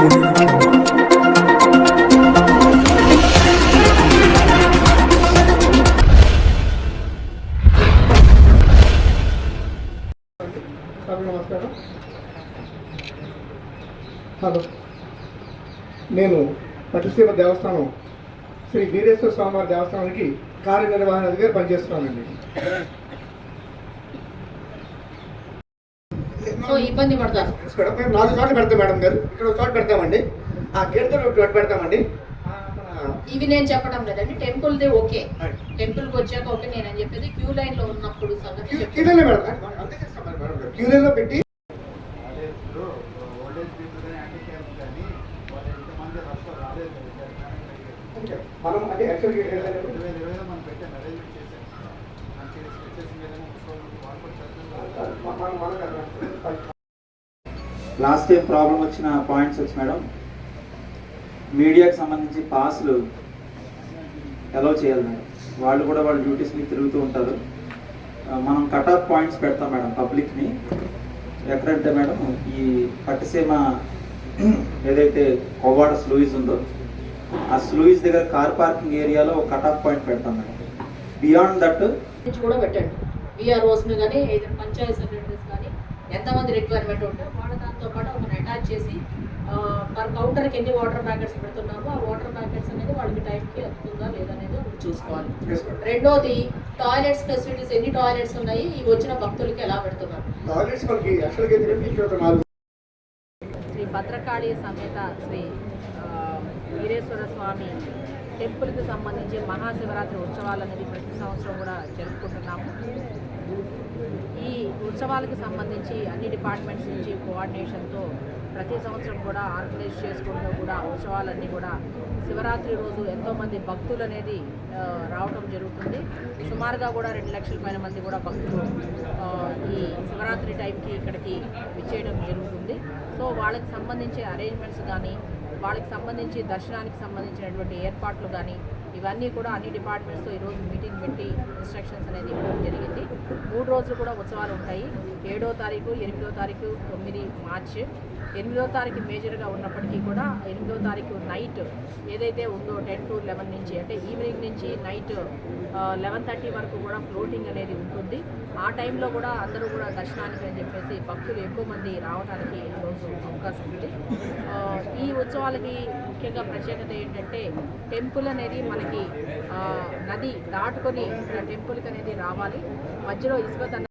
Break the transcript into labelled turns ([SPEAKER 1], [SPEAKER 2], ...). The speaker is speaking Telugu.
[SPEAKER 1] సార్ నమస్కారం. హలో. నేను పట్టుసీమ దేవస్థానం శ్రీ వీరేశ్వర స్వామివారి దేవస్థానానికి కార్యనిర్వహణాధికారి పనిచేస్తున్నానండి.
[SPEAKER 2] సో ఇబ్బంది పడతారు.
[SPEAKER 1] మేము నాలుగు చోట్ల పెడతాం మేడం గారు. ఇక్కడ ఒక చోట పెడతామండి. ఆ గేట్ దగ్గర ఒక చోట పెడతామండి.
[SPEAKER 2] ఇవి నేను చెప్పడం లేదండి. టెంపుల్ దే ఓకే. టెంపుల్కి వచ్చాక ఓకే నేను అని చెప్పేది. క్యూ లైన్లో ఉన్నప్పుడు సంగతి
[SPEAKER 1] క్యూ- మేడం. గారు. క్యూలైన్లో పెట్టి మనం అంటే యాక్చువల్గా
[SPEAKER 3] ఇరవై ఇరవైలో మనం పెట్టాం అరేంజ్మెంట్ చేశాం మనకి స్కెచెస్ మీద వాళ్ళు కూడా చదువుతున్నారు
[SPEAKER 4] లాస్ట్ టైం ప్రాబ్లం వచ్చిన పాయింట్స్ వచ్చి మేడం మీడియాకి సంబంధించి పాస్లు అలౌ చేయాలి మేడం. వాళ్ళు కూడా వాళ్ళ డ్యూటీస్ని తిరుగుతూ ఉంటారు. మనం కట్ ఆఫ్ పాయింట్స్ పెడతాం మేడం పబ్లిక్ని ఎక్కడంటే మేడం ఈ పట్టిసీమ ఏదైతే కొవ్వాడ స్లూయిజ్ ఉందో ఆ స్లూయిజ్ దగ్గర కార్ పార్కింగ్ ఏరియాలో ఒక కట్ ఆఫ్ పాయింట్ పెడతాం మేడం. బియాండ్ దట్
[SPEAKER 2] కూడా పెట్టండి. విఆర్ఓస్ కానీ పంచాయతీ ఎంతమంది రిక్వైర్మెంట్ ఉంటే వాళ్ళ దాంతో పాటు ఒకరిని అటాచ్ చేసి పర్ కౌంటర్కి ఎన్ని వాటర్ ప్యాకెట్స్ పెడుతున్నామో ఆ వాటర్ ప్యాకెట్స్ అనేది వాళ్ళకి టైంకి అందుతుందా లేదనేది ఒకటి చూసుకోవాలి. రెండోది టాయిలెట్స్ ఫెసిలిటీస్ ఎన్ని టాయిలెట్స్ ఉన్నాయి ఈ వచ్చిన భక్తులకి ఎలా పెడుతున్నారు? శ్రీ భద్రకాళి సమేత శ్రీ వీరేశ్వర స్వామి టెంపుల్కి సంబంధించి మహాశివరాత్రి ఉత్సవాలు అనేది ప్రతి సంవత్సరం కూడా జరుపుకుంటున్నాము. ఉత్సవాలకు సంబంధించి అన్ని డిపార్ట్మెంట్స్ నుంచి కోఆర్డినేషన్తో ప్రతి సంవత్సరం కూడా ఆర్గనైజ్ చేసుకుంటూ కూడా ఉత్సవాలన్నీ కూడా శివరాత్రి రోజు ఎంతోమంది భక్తులు అనేది రావటం జరుగుతుంది. సుమారుగా కూడా రెండు లక్షల పైన మంది కూడా భక్తులు ఈ శివరాత్రి టైంకి ఇక్కడికి విచ్చేయడం జరుగుతుంది. సో వాళ్ళకి సంబంధించి అరేంజ్మెంట్స్ కానీ వాళ్ళకి సంబంధించి దర్శనానికి సంబంధించినటువంటి ఏర్పాట్లు కానీ ఇవన్నీ కూడా అన్ని డిపార్ట్మెంట్స్తో ఈరోజు మీటింగ్ పెట్టి ఇన్స్ట్రక్షన్స్ అనేది ఇవ్వడం జరిగింది. మూడు రోజులు కూడా ఉత్సవాలు ఉంటాయి. ఏడో తారీఖు ఎనిమిదో తారీఖు తొమ్మిది మార్చ్. ఎనిమిదో తారీఖు మేజర్గా ఉన్నప్పటికీ కూడా ఎనిమిదో తారీఖు నైట్ ఏదైతే ఉందో టెన్ టు లెవెన్ నుంచి అంటే ఈవినింగ్ నుంచి నైట్ లెవెన్ థర్టీ వరకు కూడా ఫ్లోటింగ్ అనేది ఉంటుంది. ఆ టైంలో కూడా అందరూ కూడా దర్శనానికి అని చెప్పేసి భక్తులు ఎక్కువ మంది రావడానికి ఈరోజు అవకాశం ఉంది. ఈ ఉత్సవాలకి ముఖ్యంగా ప్రత్యేకత ఏంటంటే టెంపుల్ అనేది మన ఆ, నది దాటుకొని టెంపుల్కి అనేది రావాలి. మధ్యలో ఇసుక